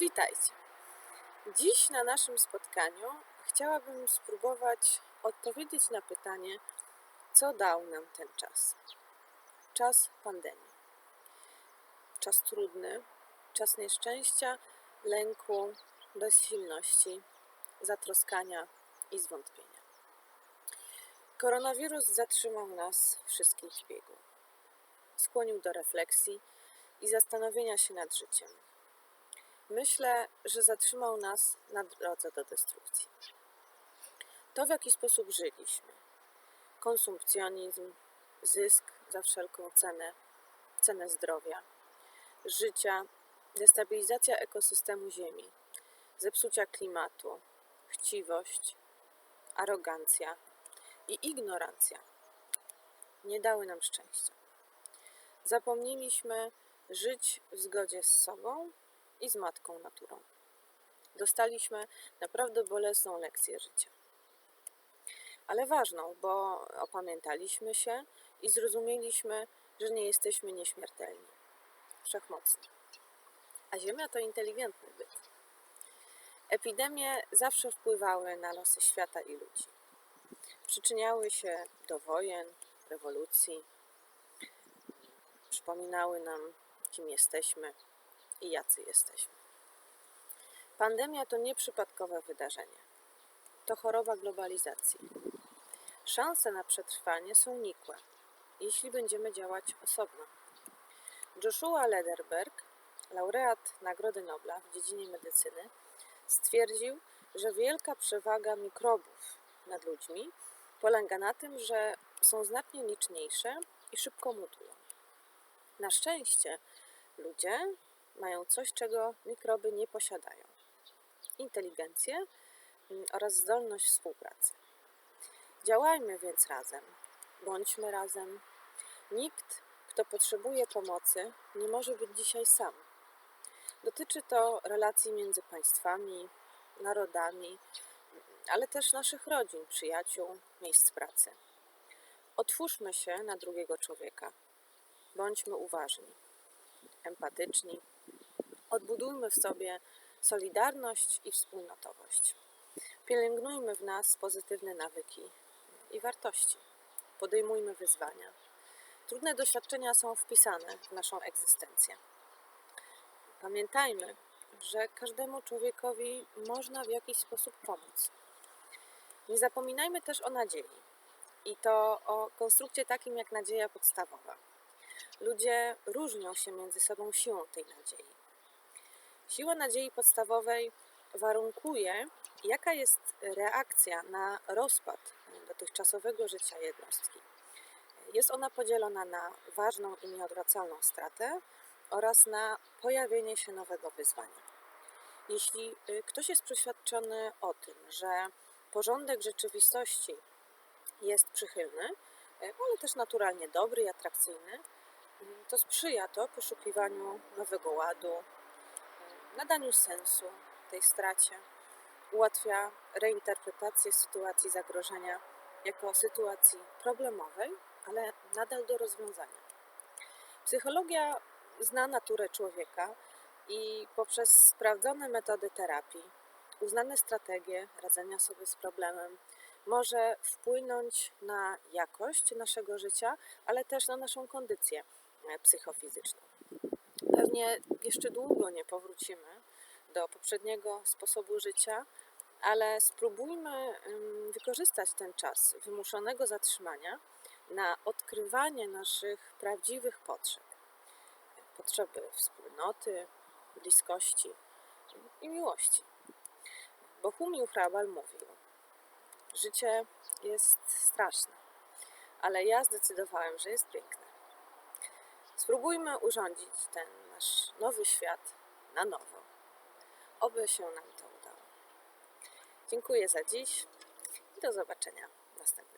Witajcie. Dziś na naszym spotkaniu chciałabym spróbować odpowiedzieć na pytanie, co dał nam ten czas. Czas pandemii. Czas trudny, czas nieszczęścia, lęku, bezsilności, zatroskania i zwątpienia. Koronawirus zatrzymał nas wszystkich w biegu. Skłonił do refleksji i zastanowienia się nad życiem. Myślę, że zatrzymał nas na drodze do destrukcji. To, w jaki sposób żyliśmy, konsumpcjonizm, zysk za wszelką cenę, cenę zdrowia, życia, destabilizacja ekosystemu Ziemi, zepsucia klimatu, chciwość, arogancja i ignorancja. Nie dały nam szczęścia. Zapomnieliśmy żyć w zgodzie z sobą i z matką naturą. Dostaliśmy naprawdę bolesną lekcję życia. Ale ważną, bo opamiętaliśmy się i zrozumieliśmy, że nie jesteśmy nieśmiertelni, wszechmocni. A Ziemia to inteligentny byt. Epidemie zawsze wpływały na losy świata i ludzi. Przyczyniały się do wojen, rewolucji, przypominały nam, kim jesteśmy i jacy jesteśmy. Pandemia to nieprzypadkowe wydarzenie. To choroba globalizacji. Szanse na przetrwanie są nikłe, jeśli będziemy działać osobno. Joshua Lederberg, laureat Nagrody Nobla w dziedzinie medycyny, stwierdził, że wielka przewaga mikrobów nad ludźmi polega na tym, że są znacznie liczniejsze i szybko mutują. Na szczęście ludzie mają coś, czego mikroby nie posiadają: inteligencję mm, oraz zdolność współpracy. Działajmy więc razem, bądźmy razem. Nikt, kto potrzebuje pomocy, nie może być dzisiaj sam. Dotyczy to relacji między państwami, narodami, ale też naszych rodzin, przyjaciół, miejsc pracy. Otwórzmy się na drugiego człowieka. Bądźmy uważni, empatyczni. Odbudujmy w sobie solidarność i wspólnotowość. Pielęgnujmy w nas pozytywne nawyki i wartości. Podejmujmy wyzwania. Trudne doświadczenia są wpisane w naszą egzystencję. Pamiętajmy, że każdemu człowiekowi można w jakiś sposób pomóc. Nie zapominajmy też o nadziei. I to o konstrukcie takim jak nadzieja podstawowa. Ludzie różnią się między sobą siłą tej nadziei. Siła nadziei podstawowej warunkuje, jaka jest reakcja na rozpad dotychczasowego życia jednostki. Jest ona podzielona na ważną i nieodwracalną stratę oraz na pojawienie się nowego wyzwania. Jeśli y, ktoś jest przeświadczony o tym, że porządek rzeczywistości jest przychylny, y, ale też naturalnie dobry i atrakcyjny, to sprzyja to poszukiwaniu nowego ładu, nadaniu sensu tej stracie, ułatwia reinterpretację sytuacji zagrożenia jako sytuacji problemowej, ale nadal do rozwiązania. Psychologia zna naturę człowieka i poprzez sprawdzone metody terapii, uznane strategie radzenia sobie z problemem, może wpłynąć na jakość naszego życia, ale też na naszą kondycję psychofizyczną. Pewnie jeszcze długo nie powrócimy do poprzedniego sposobu życia, ale spróbujmy wykorzystać ten czas wymuszonego zatrzymania na odkrywanie naszych prawdziwych potrzeb. Potrzeby wspólnoty, bliskości i miłości. Bohumił Hrabal mówił, życie jest straszne, ale ja zdecydowałem, że jest piękne. Spróbujmy urządzić ten nasz nowy świat na nowo. Oby się nam to udało. Dziękuję za dziś i do zobaczenia następnym